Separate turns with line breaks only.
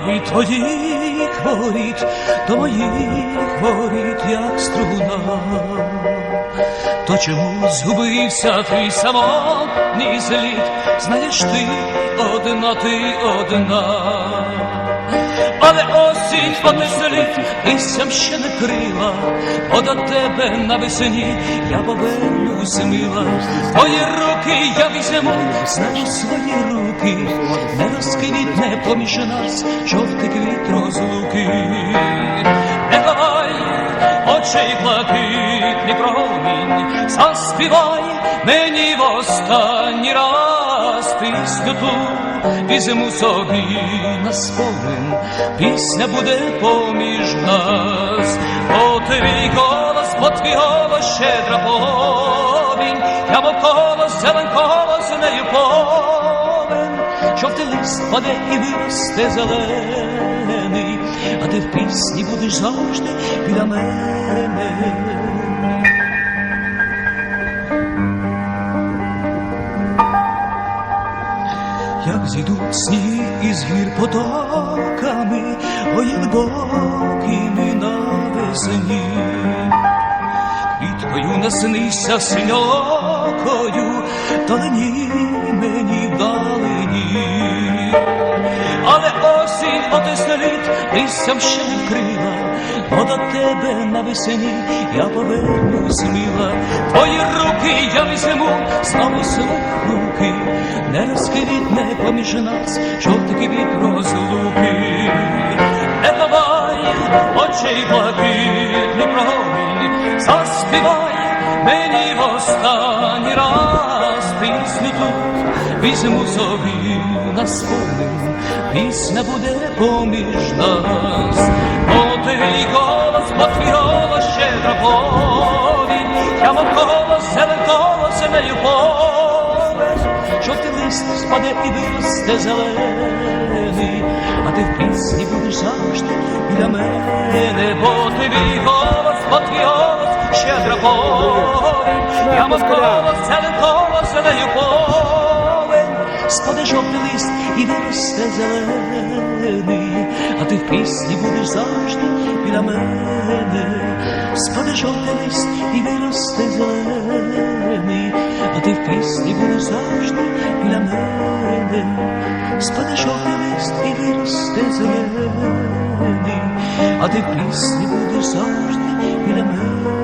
твої, твоїх воріт, до моїх воріт, як струна. То чому згубився твій самотній зліт? Знаєш ти одна, ти одна. Але осінь отеслить, листям ще не крила, бо до тебе навесні я повернусь мила. Твої руки я візьму, знаю свої руки, не розквітне поміж нас жовтий квіт розлуки. Не ховай очей блакитний промінь, заспівай мені в останній раз пісню ту. Візьму собі на спомин, пісня буде поміж нас, бо твій голос, бо твій голос щедра повінь, я мов колос, зелен колос нею повен, жовтий лист паде і виросте зелений, а ти в пісні будеш завжди біля мене. як зійдуть сніги із гір потоками, ой, як довгими навесні. Квіткою наснися синьокою, далині мені не вкрила, бо до тебе навесні я повернусь мила. Твої руки я візьму, знову свої руки, не розквітне поміж нас жовтий квіт розлуки. Не давай очей блакитний промінь, заспівай мені в останній раз пісню візьму собі на спомин, пісня буде поміж нас, твій голос, бо твій голос щедра повінь, я мов голос, зелен голос нею повен, жовтий лист спаде і виросте зелений, а ти в пісні будеш завжди біля мене, бо твій голос, бо твій голос щедра повінь, я мов голос, зелен голос нею спаде жовтий лист і виросте зелений, а ти в пісні будеш завжди біля мене, спаде жовтий лист і виросте зелений, а ти в пісні будеш завжди біля мене, спаде жовтий лист і виросте зелений, а ти в пісні будеш завжди біля мене.